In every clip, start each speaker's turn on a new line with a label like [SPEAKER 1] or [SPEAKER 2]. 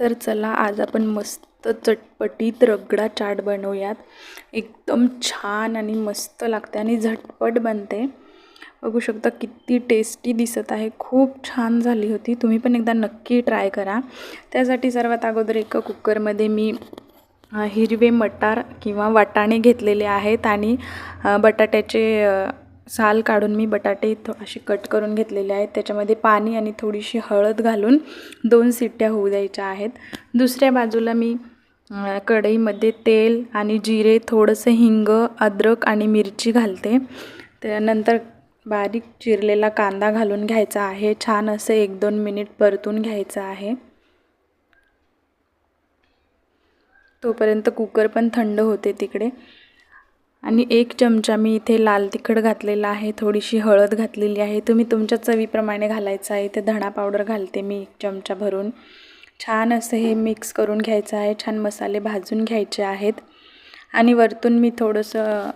[SPEAKER 1] तर चला आज आपण मस्त चटपटीत रगडा चाट बनवूयात. एकदम छान आणि मस्त लागते आणि झटपट बनते. बघू शकता किती टेस्टी दिसत आहे. खूप छान झाली होती. तुम्ही पण एकदा नक्की ट्राय करा. त्यासाठी सर्वात अगोदर एका कुकरमध्ये मी हिरवे मटार किंवा वाटाणे घेतलेले आहेत आणि बटाट्याचे साल काढून मी बटाटे इथं असे कट करून घेतलेले आहेत. त्याच्यामध्ये पाणी आणि थोडीशी हळद घालून दोन सिट्ट्या होऊ द्यायच्या आहेत. दुसऱ्या बाजूला मी कढईमध्ये तेल आणि जिरे थोडंसं हिंग अद्रक आणि मिरची घालते. त्यानंतर बारीक चिरलेला कांदा घालून घ्यायचा आहे. छान असं एक दोन मिनिट परतून घ्यायचं आहे. तोपर्यंत कुकर पण थंड होते तिकडे. आणि एक चमचा मी इथे लाल तिखट घातलेला आहे थोडीशी हळद घातलेली आहे. तुम्ही तुमच्या चवीप्रमाणे घालायचं आहे. इथे धणा पावडर घालते मी एक चमचा भरून. छान असं हे मिक्स करून घ्यायचं आहे. छान मसाले भाजून घ्यायचे आहेत. आणि वरतून मी थोडंसं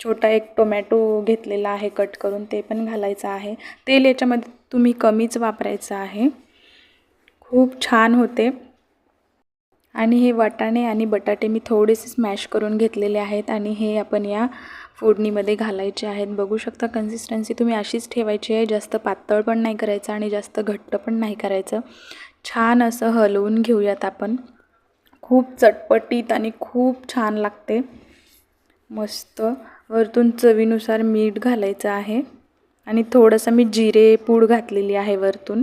[SPEAKER 1] छोटा एक टोमॅटो घेतलेला आहे कट करून ते पण घालायचं आहे. तेल याच्यामध्ये तुम्ही कमीच वापरायचं आहे. खूप छान होते. आणि हे वाटाणे आणि बटाटे मी थोडेसे स्मॅश करून घेतलेले आहेत आणि हे आपण या फोडणीमध्ये घालायचे आहेत. बघू शकता कन्सिस्टन्सी तुम्ही अशीच ठेवायची आहे. जास्त पातळ पण नाही करायचं आणि जास्त घट्ट पण नाही करायचं. छान असं हलवून घेऊयात आपण. खूप चटपटीत आणि खूप छान लागते. मस्त. वरतून चवीनुसार मीठ घालायचं आहे. आणि थोडंसं मी जिरे पूड घातलेली आहे वरतून.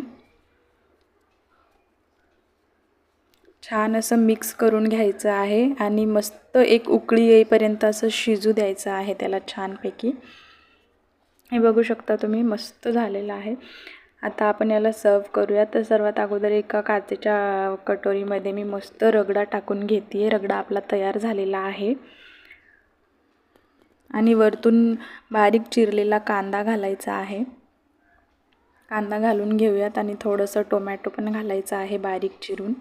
[SPEAKER 1] छान असं मिक्स करून घ्यायचं आहे आणि मस्त एक उकळी येईपर्यंत असं शिजू द्यायचं आहे त्याला छानपैकी. हे बघू शकता तुम्ही मस्त झालेलं आहे. आता आपण याला सर्व करूया. तर सर्वात अगोदर एका काचेच्या कटोरीमध्ये मी मस्त रगडा टाकून घेते रगडा आपला तयार झालेला आहे. आणि वरतून बारीक चिरलेला कांदा घालायचा आहे. कांदा घालून घेऊयात आणि थोडंसं टोमॅटो पण घालायचं आहे बारीक चिरून.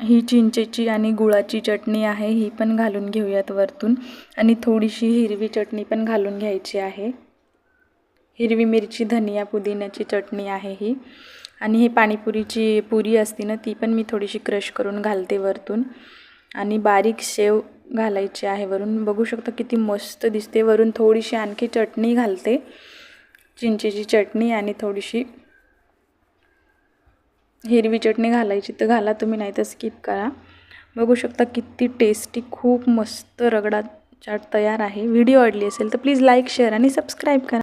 [SPEAKER 1] ही चिंचेची आणि गुळाची चटणी आहे ही पण घालून घेऊयात वरतून. आणि थोडीशी हिरवी चटणी पण घालून घ्यायची आहे. हिरवी मिरची धनिया पुदिन्याची चटणी आहे ही. आणि ही पाणीपुरीची पुरी असते ना ती पण मी थोडीशी क्रश करून घालते वरतून. आणि बारीक शेव घालायची आहे वरून. बघू शकता किती मस्त दिसते. वरून थोडीशी आणखी चटणी घालते. चिंचेची चटणी आणि थोडीशी हिरवी चटणी घालायची तर घाला तुम्ही नाही तर स्किप करा. बघू शकता किती टेस्टी खूप मस्त रगडा चाट तयार आहे. व्हिडिओ आवडली असेल तर प्लीज लाईक शेअर आणि सबस्क्राईब करा.